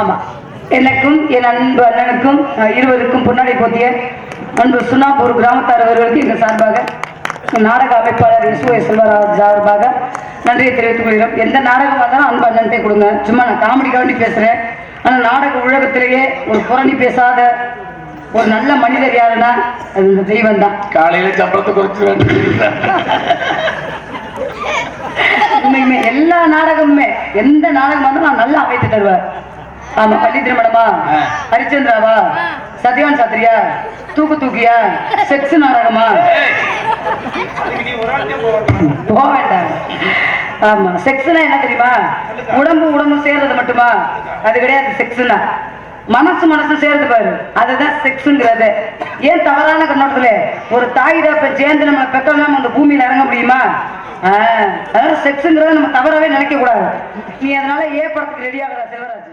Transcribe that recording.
ஆமா. எனக்கும் என் அன்பு அண்ணனுக்கும் இருவருக்கும் பொன்னாடை போத்திய அன்பு சுண்ணாம்பூர் கிராமத்தார் அவர்களுக்கு எங்கள் சார்பாக நாடக அமைப்பாளர் எஸ் செல்வராஜ் சார்பாக நன்றியை தெரிவித்துக் கொள்கிறோம். எந்த நாடகம் வந்தாலும் அன்பு அண்ணன்ட்டே கொடுங்க. சும்மா நான் காமெடிக்காண்டி பேசுறேன். ஆனால் நாடக உலகத்திலேயே ஒரு புரணி பேசாத ஒரு நல்ல மனிதர் யாருன்னா அது இந்த தெய்வம் தான். காலையில சம்பளத்தை குறைச்சு எல்லா நாடகமுமே எந்த நாடகம் வந்தாலும் நான் நல்லா அமைத்து தருவார் ஆமா பள்ளி திருமணமா. ஹரிச்சந்திராவா? சத்யவான் சாத்திரியா? தூக்கு தூக்கியா? செக்ஸ் நாடகமா? போக வேண்டாம். ஆமா செக்ஸ்னா என்ன தெரியுமா? உடம்பு உடம்பு சேர்றது மட்டுமா? அது கிடையாது செக்ஸ்னா. மனசு மனசு சேர்ந்து பாரு. அதுதான் செக்ஸுங்கிறது. ஏன் தவறான கண்ணோட்டத்துல? ஒரு தாய் தப்ப சேர்ந்து நம்ம பெற்றோம் அந்த பூமியில இறங்க முடியுமா? ஆஹ் அதனால செக்ஸுங்கிறத நம்ம தவறாவே நினைக்க கூடாது நீ அதனால ஏ படத்துக்கு ரெடி ஆகுறா செல்வராஜ்?